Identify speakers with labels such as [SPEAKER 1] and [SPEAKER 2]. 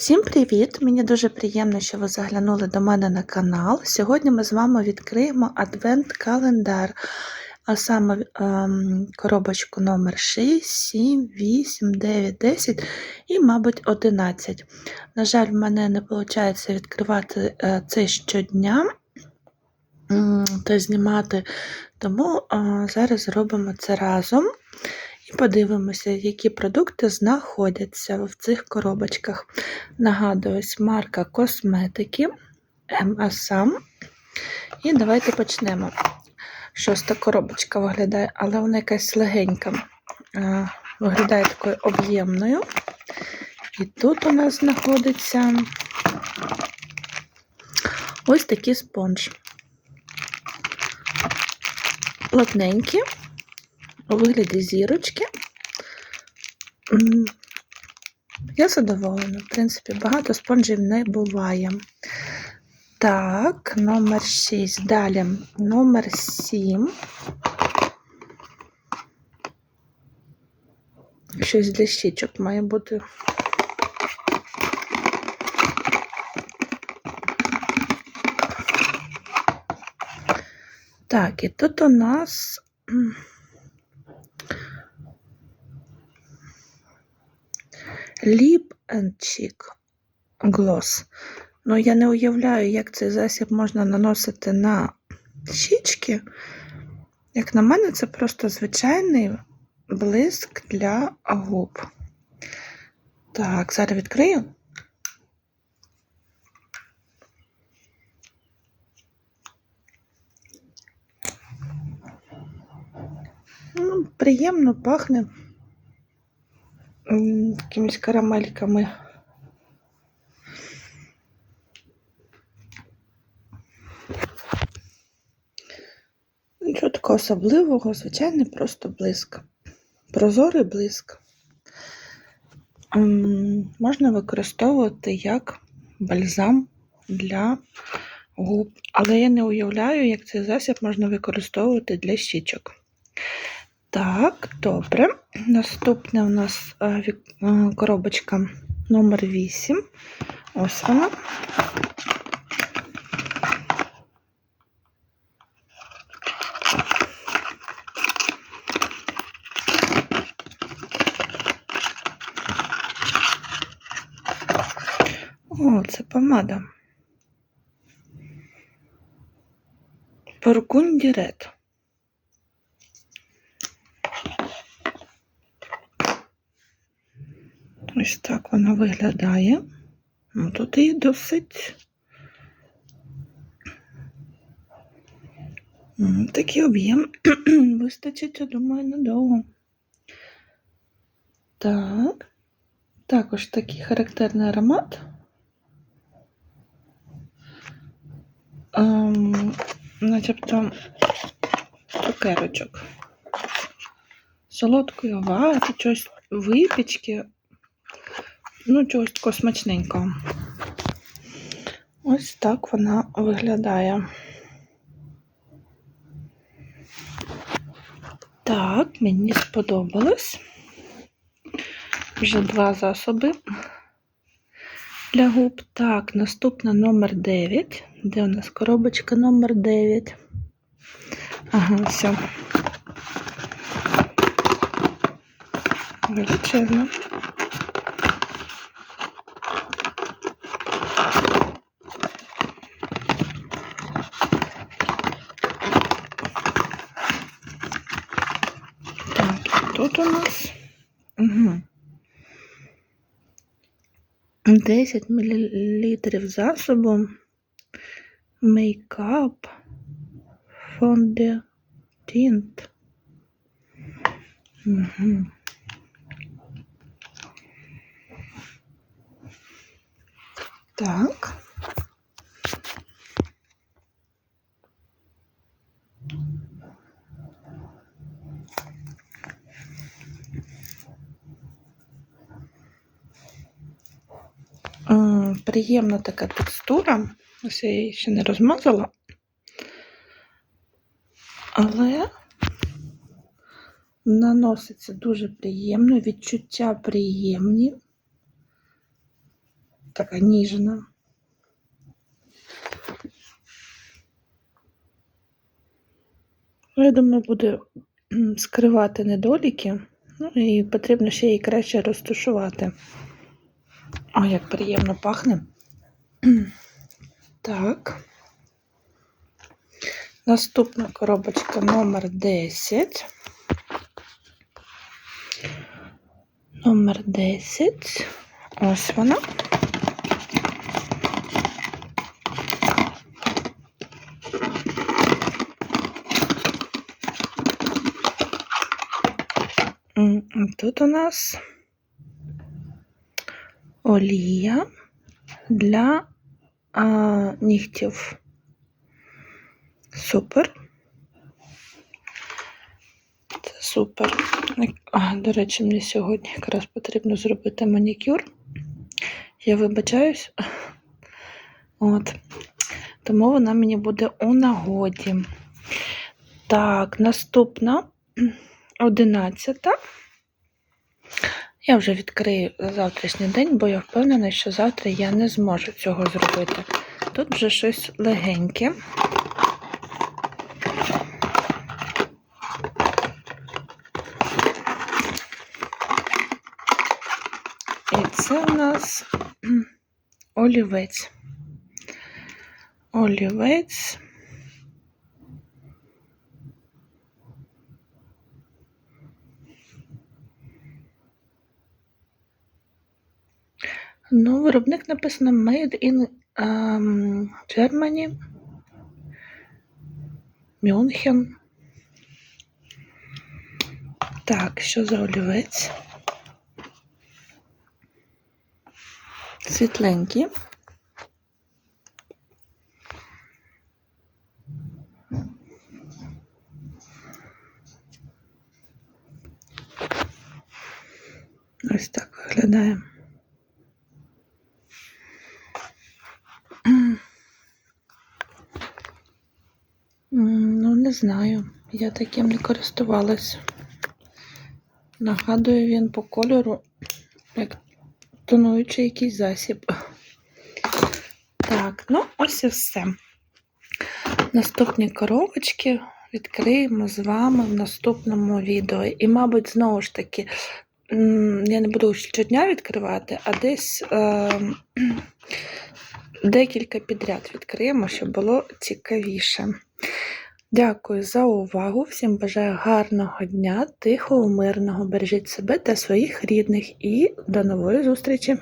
[SPEAKER 1] Всім привіт! Мені дуже приємно, що ви заглянули до мене на канал. Сьогодні ми з вами відкриємо адвент-календар, а саме ем, коробочку номер 6, 7, 8, 9, 10 і, мабуть, 11. На жаль, в мене не виходить відкривати е, це щодня та знімати, тому е, зараз зробимо це разом. І подивимося, які продукти знаходяться в цих коробочках. Нагадую, ось марка косметики МАСАМ. І давайте почнемо. Шоста коробочка виглядає, але вона якась легенька. Виглядає такою об'ємною. І тут у нас знаходиться ось такий спонж. Плотненький, у вигляді зірочки. Я задоволена. В принципі, багато спонжів не буває. Так, номер 6. Далі номер 7. Щось для щічок має бути. Так, і тут у нас Lip Cheek Gloss. Ну, я не уявляю, як цей засіб можна наносити на щічки. Як на мене, це просто звичайний блиск для губ. Так, зараз відкрию. Ну, приємно пахне якимись карамельками. Нічого такого особливого, звичайний просто блиск. Прозорий блиск. Можна використовувати як бальзам для губ. Але я не уявляю, як цей засіб можна використовувати для щічок. Так, добре. Наступне у нас е, е, коробочка номер 8. Ось вона. О, це помада. Бургунді Ред. Ось так вона виглядає. Ну, тут її досить. Такий об'єм вистачить, я думаю, надовго. Так. Також такий характерний аромат. Ем, начебто цукерочок. Солодкої вати, чогось випічки. Ну, чогось такого смачненького. Ось так вона виглядає. Так, мені сподобалось. Вже два засоби для губ. Так, наступна номер 9. Де у нас коробочка номер 9? Ага, все. Величезно. Так, і тут у нас. Угу. 10 мл засобу мейкап фондетінт. Угу. Так. Приємна така текстура. Ось я її ще не розмазала. Але наноситься дуже приємно, відчуття приємні. така ніжна. Ну, Я думаю, буде скривати недоліки. Ну і потрібно ще її краще розташувати. О, як приємно пахне. Так. Наступна коробочка номер 10. Номер 10. Ось вона. Тут у нас олія для а, нігтів. Супер. Це супер. А, до речі, мені сьогодні якраз потрібно зробити манікюр. Я вибачаюсь. От. Тому вона мені буде у нагоді. Так, наступна 11. Я вже відкрию за завтрашній день, бо я впевнена, що завтра я не зможу цього зробити. Тут вже щось легеньке. І це у нас олівець. Олівець. Ну, виробник написано Made in ем, Germany. Мюнхен. Так, що за олівець? Світленький. Ось так виглядає. М, Ну, не знаю. Я таким не користувалась. Нагадує він по кольору, як тонуючий якийсь засіб. Так, ну ось і все. Наступні коробочки відкриємо з вами в наступному відео. І, мабуть, знову ж таки, я не буду щодня відкривати, а десь е, декілька підряд відкриємо, щоб було цікавіше. Дякую за увагу. Всім бажаю гарного дня, тихого, мирного. Бережіть себе та своїх рідних і до нової зустрічі!